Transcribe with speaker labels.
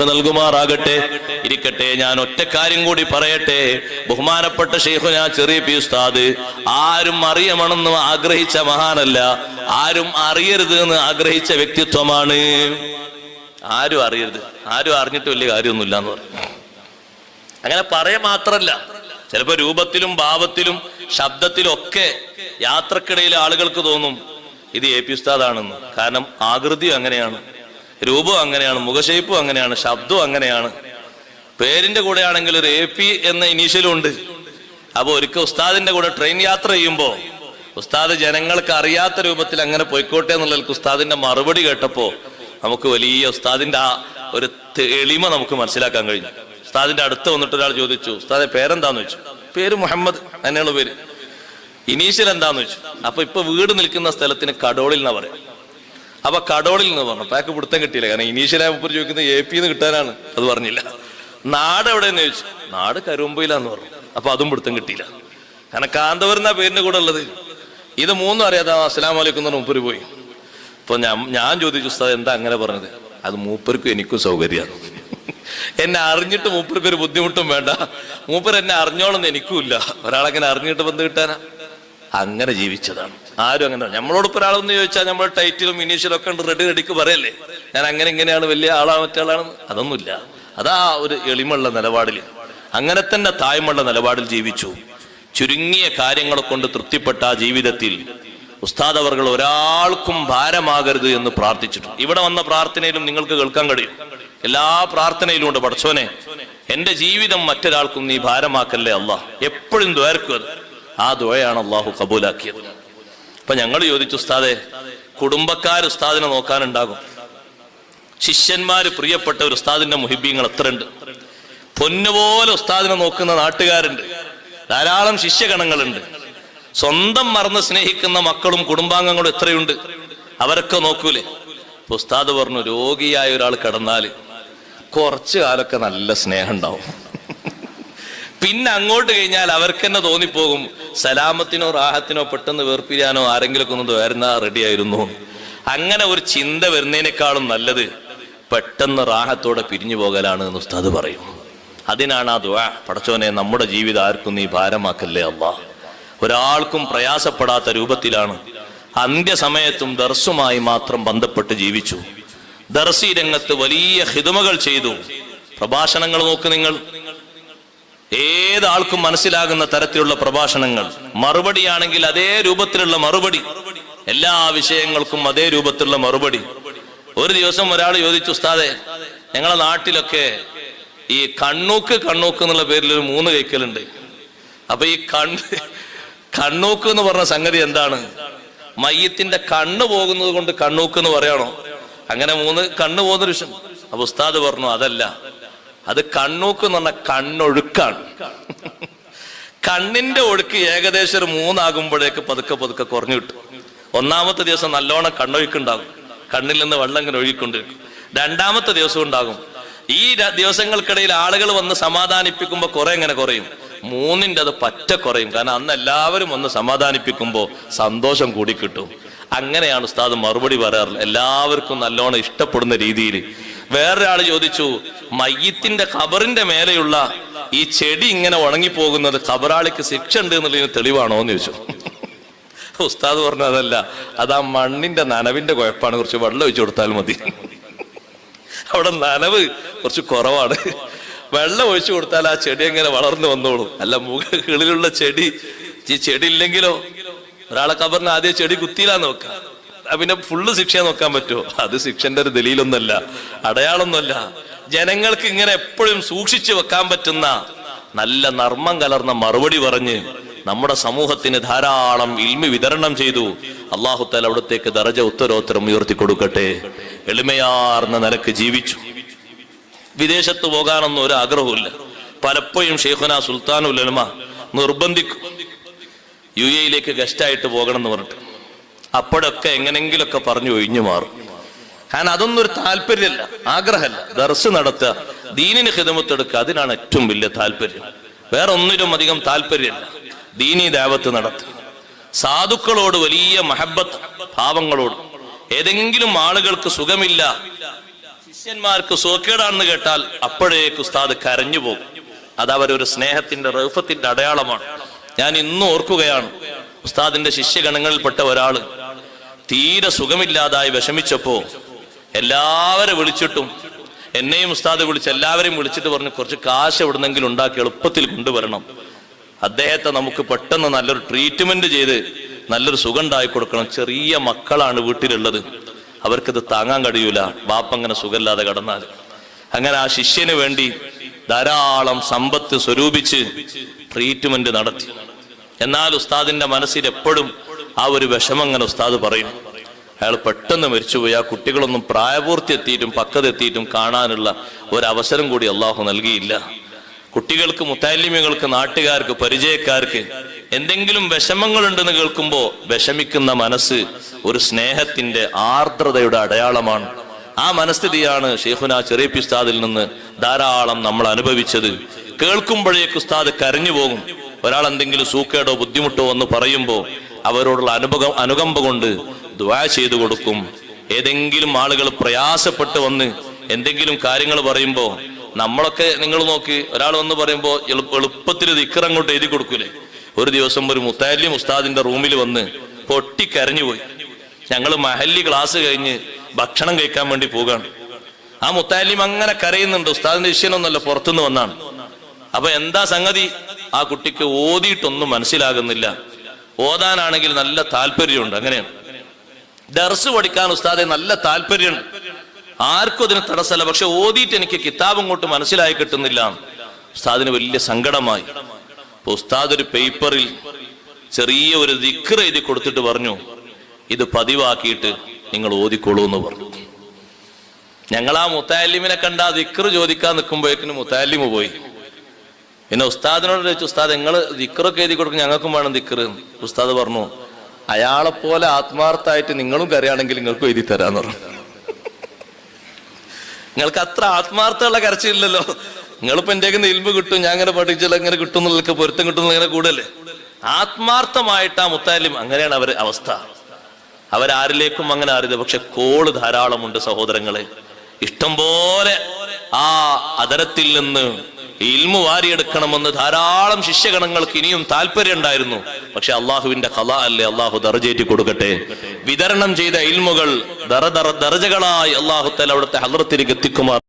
Speaker 1: നൽകുമാറാകട്ടെ. ഇരിക്കട്ടെ ഞാൻ ഒറ്റ കാര്യം കൂടി പറയട്ടെ. ബഹുമാനപ്പെട്ട ഷെയ്ഖുന ചെറിയ പി ഉസ്താദ് ആരും അറിയണമെന്ന് ആഗ്രഹിച്ച മഹാനല്ല ആരും അറിയരുത് എന്ന് ആഗ്രഹിച്ച വ്യക്തിത്വമാണ്. ആരും അറിയരുത് ആരും അറിഞ്ഞിട്ട് വലിയ കാര്യമൊന്നുമില്ല എന്ന് പറഞ്ഞു. അങ്ങനെ പറയ മാത്രല്ല ചിലപ്പോ രൂപത്തിലും ഭാവത്തിലും ശബ്ദത്തിലും ഒക്കെ യാത്രക്കിടയിൽ ആളുകൾക്ക് തോന്നും ഇത് എ പി ഉസ്താദാണെന്ന്. കാരണം ആകൃതി അങ്ങനെയാണ്. രൂപവും അങ്ങനെയാണ് മുഖശൈപ്പും അങ്ങനെയാണ് ശബ്ദവും അങ്ങനെയാണ്. പേരിന്റെ കൂടെ ആണെങ്കിൽ ഒരു എ പി എന്ന ഇനീഷ്യലും ഉണ്ട്. അപ്പൊ ഒരിക്കൽ ഉസ്താദിന്റെ കൂടെ ട്രെയിൻ യാത്ര ചെയ്യുമ്പോ ഉസ്താദ് ജനങ്ങൾക്ക് അറിയാത്ത രൂപത്തിൽ അങ്ങനെ പോയിക്കോട്ടെ എന്നുള്ള ഉസ്താദിന്റെ മറുപടി കേട്ടപ്പോ നമുക്ക് വലിയ ഉസ്താദിന്റെ ആ ഒരു എളിമ നമുക്ക് മനസ്സിലാക്കാൻ കഴിഞ്ഞു. ഉസ്താദിന്റെ അടുത്ത് വന്നിട്ട് ഒരാൾ ചോദിച്ചു ഉസ്താദെ പേരെന്താന്ന് വെച്ചു പേര് മുഹമ്മദ് തന്നെയുള്ള പേര്. ഇനീഷ്യൽ എന്താന്ന് വെച്ചു അപ്പൊ ഇപ്പൊ വീട് നിൽക്കുന്ന സ്ഥലത്തിന് കടോളിൽ എന്നാ പറയാം? അപ്പൊ കടോളിൽ നിന്ന് പറഞ്ഞു പാക്ക് പിടുത്തം കിട്ടിയില്ല കാരണം ഇനീഷ്യലായ മുപ്പർ ചോദിക്കുന്നത് എ പി എന്ന് കിട്ടാനാണ്. അത് പറഞ്ഞില്ല. നാട് എവിടെയെന്ന് ചോദിച്ചു. നാട് കരുമ്പയിലാന്ന് പറഞ്ഞു. അപ്പൊ അതും പിടുത്തം കിട്ടിയില്ല. കാരണം കാന്തപുരം എന്നാ പേരിന്റെ കൂടെ ഉള്ളത്? ഇത് മൂന്നും അറിയാതെ അസ്സലാം വലൈക്കും എന്ന് മുപ്പര് പോയി. അപ്പൊ ഞാൻ ഞാൻ ചോദിച്ചു ഉസ്താദ് എന്താ അങ്ങനെ പറഞ്ഞത്? അത് മൂപ്പർക്കും എനിക്കും സൗകര്യമാണ് എന്നെ അറിഞ്ഞിട്ട് മൂപ്പർക്ക് ഒരു ബുദ്ധിമുട്ടും വേണ്ട. മൂപ്പർ എന്നെ അറിഞ്ഞോളന്ന് എനിക്കുമില്ല ഒരാളെങ്ങനെ അറിഞ്ഞിട്ട് ബന്ധം കിട്ടാനാ. അങ്ങനെ ജീവിച്ചതാണ്. ആരും അങ്ങനെ നമ്മളോട് ഇപ്പൊ ഒരാളൊന്ന് ചോദിച്ചാൽ നമ്മൾ ടൈറ്റിലും ഇനീഷ്യലും ഒക്കെ ഉണ്ട് റെഡി റെഡിക്ക് പറയല്ലേ? ഞാൻ അങ്ങനെ ഇങ്ങനെയാണ് വലിയ ആളാ മറ്റാളാണ്. അതൊന്നുമില്ല. അതാ ഒരു എളിമുള്ള നിലപാടിൽ അങ്ങനെ തന്നെ തായ്മുള്ള നിലപാടിൽ ജീവിച്ചു. ചുരുങ്ങിയ കാര്യങ്ങളെ കൊണ്ട് തൃപ്തിപ്പെട്ട ആ ജീവിതത്തിൽ ഉസ്താദ് അവർകൾ ഒരാൾക്കും ഭാരമാകരുത് എന്ന് പ്രാർത്ഥിച്ചിട്ടു. ഇവിടെ വന്ന പ്രാർത്ഥനയിലും നിങ്ങൾക്ക് കേൾക്കാൻ കഴിയും. എല്ലാ പ്രാർത്ഥനയിലും ഉണ്ട്. പഠിച്ചോനെ എന്റെ ജീവിതം മറ്റൊരാൾക്കും നീ ഭാരമാക്കല്ലേ അല്ല എപ്പോഴും ദ്വാരക്കുക ആ ദുഴയാണ് അള്ളാഹു കബൂലാക്കിയത്. അപ്പൊ ഞങ്ങൾ ചോദിച്ചു ഉസ്താദെ കുടുംബക്കാർ ഉസ്താദിനെ നോക്കാനുണ്ടാകും. ശിഷ്യന്മാര് പ്രിയപ്പെട്ട ഒരു ഉസ്താദിന്റെ മുഹിബീങ്ങൾ എത്രയുണ്ട്? പൊന്നുപോലെ ഉസ്താദിനെ നോക്കുന്ന നാട്ടുകാരുണ്ട്. ധാരാളം ശിഷ്യഗണങ്ങളുണ്ട്. സ്വന്തം മറന്ന് സ്നേഹിക്കുന്ന മക്കളും കുടുംബാംഗങ്ങളും എത്രയുണ്ട്? അവരൊക്കെ നോക്കൂലേ? ഉസ്താദ് പറഞ്ഞു രോഗിയായ ഒരാൾ കിടന്നാൽ കുറച്ചു കാലൊക്കെ നല്ല സ്നേഹം ഉണ്ടാവും. പിന്നെ അങ്ങോട്ട് കഴിഞ്ഞാൽ അവർക്ക് തന്നെ തോന്നിപ്പോകും. സലാമത്തിനോ റാഹത്തിനോ പെട്ടെന്ന് വേർപ്പിരിയാനോ ആരെങ്കിലും ഒന്ന് വരുന്ന റെഡി ആയിരുന്നു അങ്ങനെ ഒരു ചിന്ത വരുന്നതിനേക്കാളും നല്ലത് പെട്ടെന്ന് റാഹത്തോടെ പിരിഞ്ഞു പോകലാണ് എന്ന് ഉസ്താദ് പറയും. അതിനാണ് ആ ദുആ. പടച്ചോനെ നമ്മുടെ ജീവിതം ആർക്കും നീ ഭാരമാക്കല്ലേ അള്ളാ. ഒരാൾക്കും പ്രയാസപ്പെടാത്ത രൂപത്തിലാണ്. അന്ത്യസമയത്തും ദർസുമായി മാത്രം ബന്ധപ്പെട്ട് ജീവിച്ചു. ദർസി രംഗത്ത് വലിയ ഹിതുമകൾ ചെയ്തു. പ്രഭാഷണങ്ങൾ നോക്ക് നിങ്ങൾ. ഏതാൾക്കും മനസ്സിലാകുന്ന തരത്തിലുള്ള പ്രഭാഷണങ്ങൾ. മറുപടിയാണെങ്കിൽ അതേ രൂപത്തിലുള്ള മറുപടി. എല്ലാ വിഷയങ്ങൾക്കും അതേ രൂപത്തിലുള്ള മറുപടി. ഒരു ദിവസം ഒരാൾ ചോദിച്ചു ഉസ്താദെ ഞങ്ങളെ നാട്ടിലൊക്കെ ഈ കണ്ണൂക്ക് കണ്ണൂക്ക് എന്നുള്ള പേരിൽ ഒരു മൂന്ന് കൈക്കലുണ്ട്. അപ്പൊ ഈ കണ്ണ് കണ്ണൂക്ക് എന്ന് പറഞ്ഞ സംഗതി എന്താണ്? മയ്യത്തിന്റെ കണ്ണ് പോകുന്നത് കൊണ്ട് കണ്ണൂക്ക് എന്ന് പറയണോ? അങ്ങനെ മൂന്ന് കണ്ണ് പോകുന്ന ഒരു വിഷയം. അപ്പൊ ഉസ്താദ് പറഞ്ഞു അതല്ല. അത് കണ്ണൂക്ക് എന്ന് പറഞ്ഞ കണ്ണൊഴുക്കാണ്. കണ്ണിന്റെ ഒഴുക്ക് ഏകദേശം ഒരു മൂന്നാകുമ്പോഴേക്ക് പതുക്കെ പതുക്കെ കുറഞ്ഞു കിട്ടും. ഒന്നാമത്തെ ദിവസം നല്ലോണം കണ്ണൊഴുക്കുണ്ടാകും. കണ്ണിൽ നിന്ന് വെള്ളം ഇങ്ങനെ ഒഴുകിക്കൊണ്ടിരിക്കും. രണ്ടാമത്തെ ദിവസം ഉണ്ടാകും. ഈ ദിവസങ്ങൾക്കിടയിൽ ആളുകൾ വന്ന് സമാധാനിപ്പിക്കുമ്പോൾ കുറെ ഇങ്ങനെ കുറയും. മൂന്നിന്റെ അത് പറ്റ കുറയും. കാരണം അന്ന് എല്ലാവരും ഒന്ന് സമാധാനിപ്പിക്കുമ്പോൾ സന്തോഷം കൂടി കിട്ടും. അങ്ങനെയാണ് ഉസ്താദ് മറുപടി പറയാറുള്ളത്. എല്ലാവർക്കും നല്ലോണം ഇഷ്ടപ്പെടുന്ന രീതിയിൽ വേറൊരാൾ ചോദിച്ചു മയ്യത്തിന്റെ ഖബറിന്റെ മേലെയുള്ള ഈ ചെടി ഇങ്ങനെ ഉണങ്ങിപ്പോകുന്നത് ഖബറാളിക്ക് ശിക്ഷ ഉണ്ട് എന്നുള്ളതിന് തെളിവാണോ? എന്ന് ചോദിച്ചു. ഉസ്താദ് പറഞ്ഞു അതല്ല അത് ആ മണ്ണിന്റെ നനവിന്റെ കുഴപ്പമാണ് കുറച്ച് വെള്ളം ഒഴിച്ചു കൊടുത്താൽ മതി. അവിടെ നനവ് കുറച്ച് കുറവാണ്. വെള്ളം ഒഴിച്ചു കൊടുത്താൽ ആ ചെടി എങ്ങനെ വളർന്നു വന്നോളൂ. അല്ല മുകളിലുള്ള ചെടി ഈ ചെടി ഇല്ലെങ്കിലോ? ഒരാളെ കബറിന് ആദ്യം ചെടി കുത്തിയില്ല നോക്കാം. പിന്നെ ഫുള്ള് ശിക്ഷ നോക്കാൻ പറ്റുമോ? അത് ശിക്ഷന്റെ ഒരു ദലീലൊന്നല്ല അടയാളൊന്നുമല്ല ജനങ്ങൾക്ക് ഇങ്ങനെ എപ്പോഴും സൂക്ഷിച്ചു വെക്കാൻ പറ്റുന്ന നല്ല നർമ്മം കലർന്ന മറുപടി പറഞ്ഞ് നമ്മുടെ സമൂഹത്തിന് ധാരാളം ഇൽമി വിതരണം ചെയ്തു. അള്ളാഹു താല അവിടത്തേക്ക് ദറജ ഉത്തരോത്തരം ഉയർത്തി കൊടുക്കട്ടെ. എളിമയാർന്ന നിലയ്ക്ക് ജീവിച്ചു. വിദേശത്ത് പോകാനൊന്നും ഒരു ആഗ്രഹമില്ല പലപ്പോഴും ഷെയ്ഖുന സുൽത്താനുൽ ഉലമ നിർബന്ധിക്കും. യു എയിലേക്ക് ഗസ്റ്റായിട്ട് പോകണം എന്ന് പറഞ്ഞിട്ട്. അപ്പോഴൊക്കെ എങ്ങനെങ്കിലൊക്കെ പറഞ്ഞു ഒഴിഞ്ഞു മാറും. കാരണം അതൊന്നും ഒരു താല്പര്യമല്ല ആഗ്രഹമല്ല. ദർസ് നടത്തുക ദീനിന് ഹിതമത്തെടുക്കുക അതിനാണ് ഏറ്റവും വലിയ താല്പര്യം. വേറെ ഒന്നിനും അധികം താല്പര്യമല്ല. ദീനി ദേവത്ത് നടത്തുക. സാധുക്കളോട് വലിയ മഹബത്ത് ഭാവങ്ങളോട്. ഏതെങ്കിലും ആളുകൾക്ക് സുഖമില്ല. ശിഷ്യന്മാർക്ക് സുഖക്കേടാണെന്ന് കേട്ടാൽ അപ്പോഴേക്ക് ഉസ്താദ് കരഞ്ഞു പോകും. അത് അവരൊരു സ്നേഹത്തിന്റെ റൗഫത്തിന്റെ അടയാളമാണ്. ഞാൻ ഇന്നും ഓർക്കുകയാണ് ഉസ്താദിന്റെ ശിഷ്യഗണങ്ങളിൽപ്പെട്ട ഒരാൾ തീരെ സുഖമില്ലാതായി വിഷമിച്ചപ്പോ എല്ലാവരെ വിളിച്ചിട്ടും എന്നെയും ഉസ്താദ് വിളിച്ച് എല്ലാവരെയും വിളിച്ചിട്ട് പറഞ്ഞു കുറച്ച് കാശ് എവിടുന്നെങ്കിലും ഉണ്ടാക്കി എളുപ്പത്തിൽ കൊണ്ടുവരണം. അദ്ദേഹത്തെ നമുക്ക് പെട്ടെന്ന് നല്ലൊരു ട്രീറ്റ്മെന്റ് ചെയ്ത് നല്ലൊരു സുഖം ഉണ്ടായി കൊടുക്കണം. ചെറിയ മക്കളാണ് വീട്ടിലുള്ളത്. അവർക്കിത് താങ്ങാൻ കഴിയൂല. ബാപ്പങ്ങനെ സുഖമില്ലാതെ കടന്നാൽ. അങ്ങനെ ആ ശിഷ്യന് വേണ്ടി ധാരാളം സമ്പത്ത് സ്വരൂപിച്ച് ട്രീറ്റ്മെന്റ് നടത്തി. എന്നാൽ ഉസ്താദിന്റെ മനസ്സിൽ എപ്പോഴും ആ ഒരു വിഷമം അങ്ങനെ ഉസ്താദ് പറയും. അയാൾ പെട്ടെന്ന് മരിച്ചുപോയി. ആ കുട്ടികളൊന്നും പ്രായപൂർത്തി എത്തിയിട്ടും പക്കതെത്തിയിട്ടും കാണാനുള്ള ഒരവസരം കൂടി അള്ളാഹു നൽകിയില്ല. കുട്ടികൾക്ക് മുത്താലിമ്യങ്ങൾക്ക് നാട്ടുകാർക്ക് പരിചയക്കാർക്ക് എന്തെങ്കിലും വിഷമങ്ങളുണ്ടെന്ന് കേൾക്കുമ്പോൾ വിഷമിക്കുന്ന മനസ്സ് ഒരു സ്നേഹത്തിന്റെ ആർദ്രതയുടെ അടയാളമാണ്. ആ മനസ്ഥിതിയാണ് ഷെയ്ഖുന ചെറിയ ഉസ്താദിൽ നിന്ന് ധാരാളം നമ്മൾ അനുഭവിച്ചത്. കേൾക്കുമ്പോഴേക്ക് ഉസ്താദ് കരഞ്ഞു പോകും ഒരാൾ എന്തെങ്കിലും സൂക്കേടോ ബുദ്ധിമുട്ടോ എന്ന് പറയുമ്പോൾ അവരോടുള്ള അനുഭവം അനുകമ്പ കൊണ്ട് ദ്വാ ചെയ്തു കൊടുക്കും. ഏതെങ്കിലും ആളുകൾ പ്രയാസപ്പെട്ട് വന്ന് എന്തെങ്കിലും കാര്യങ്ങൾ പറയുമ്പോൾ നമ്മളൊക്കെ നിങ്ങൾ നോക്കി ഒരാൾ വന്ന് പറയുമ്പോൾ എളുപ്പ- എളുപ്പത്തിൽ ദിക്കർ അങ്ങോട്ട് എഴുതി കൊടുക്കൂലേ? ഒരു ദിവസം ഒരു മുത്താലിം ഉസ്താദിന്റെ റൂമിൽ വന്ന് പൊട്ടിക്കരഞ്ഞുപോയി ഞങ്ങൾ മഹല്ലി ക്ലാസ് കഴിഞ്ഞ് ഭക്ഷണം കഴിക്കാൻ വേണ്ടി പോകാണ്. ആ മുത്താലിം അങ്ങനെ കരയുന്നുണ്ട് ഉസ്താദിന്റെ വിഷയനൊന്നല്ല പുറത്തുനിന്ന് വന്നാണ്. അപ്പൊ എന്താ സംഗതി? ആ കുട്ടിക്ക് ഓതിയിട്ടൊന്നും മനസ്സിലാകുന്നില്ല. ഓതാനാണെങ്കിൽ നല്ല താല്പര്യമുണ്ട്. അങ്ങനെയാണ്. ദർസ് പഠിക്കാൻ ഉസ്താദെ നല്ല താല്പര്യമുണ്ട്. ആർക്കും അതിന് തടസ്സമല്ല. പക്ഷെ ഓതിയിട്ട് എനിക്ക് കിതാബ് ഇങ്ങോട്ട് മനസ്സിലായി കിട്ടുന്നില്ല. ഉസ്താദിന് വലിയ സങ്കടമായി. ഉസ്താദ് ഒരു പേപ്പറിൽ ചെറിയ ഒരു ദിക്ർ എഴുതി കൊടുത്തിട്ട് പറഞ്ഞു ഇത് പതിവാക്കിയിട്ട് നിങ്ങൾ ഓതിക്കോളൂ എന്ന് പറഞ്ഞു. ഞങ്ങൾ ആ മുത്താലിമിനെ കണ്ട ആ ദിക്ർ ചോദിക്കാൻ നിൽക്കുമ്പോഴേക്കിന് മുത്താലിമ് പോയി. പിന്നെ ഉസ്താദിനോട് ചോദിച്ചു ഉസ്താദ് നിങ്ങൾ ദിക്റൊക്കെ എഴുതി കൊടുക്കും ഞങ്ങൾക്കും വേണം ദിക്ർ. ഉസ്താദ് പറഞ്ഞു അയാളെ പോലെ ആത്മാർത്ഥമായിട്ട് നിങ്ങളും കരയാണെങ്കിൽ നിങ്ങൾക്കും എഴുതി തരാന്ന് പറഞ്ഞു. നിങ്ങൾക്ക് അത്ര ആത്മാർത്ഥമുള്ള കരച്ചില്ലല്ലോ നിങ്ങളിപ്പോ എന്റെ ഇൽമ്പ് കിട്ടും ഞാൻ അങ്ങനെ പഠിച്ചാൽ അങ്ങനെ കിട്ടും എന്നുള്ളതൊക്കെ പൊരുത്തം കിട്ടും അങ്ങനെ കൂടല്ലേ ആത്മാർത്ഥമായിട്ട് ആ മുത്താലിം അങ്ങനെയാണ് അവർ അവസ്ഥ. അവരാരിലേക്കും അങ്ങനെ അറിയില്ല പക്ഷെ കോൾ ധാരാളമുണ്ട് സഹോദരങ്ങളെ. ഇഷ്ടം പോലെ ആ അതരത്തിൽ നിന്ന് ഇൽമു വാരിയെടുക്കണമെന്ന് ധാരാളം ശിഷ്യഗണങ്ങൾക്ക് ഇനിയും താല്പര്യം ഉണ്ടായിരുന്നു. പക്ഷെ അള്ളാഹുവിന്റെ കല അല്ലേ? അള്ളാഹു ദർജേറ്റി കൊടുക്കട്ടെ. വിതരണം ചെയ്ത ഇൽമുകൾ ദറ ദറ ദർജകളായി അള്ളാഹു തല അവിടുത്തെ ഹലറത്തിലേക്ക് എത്തിക്കുമാർ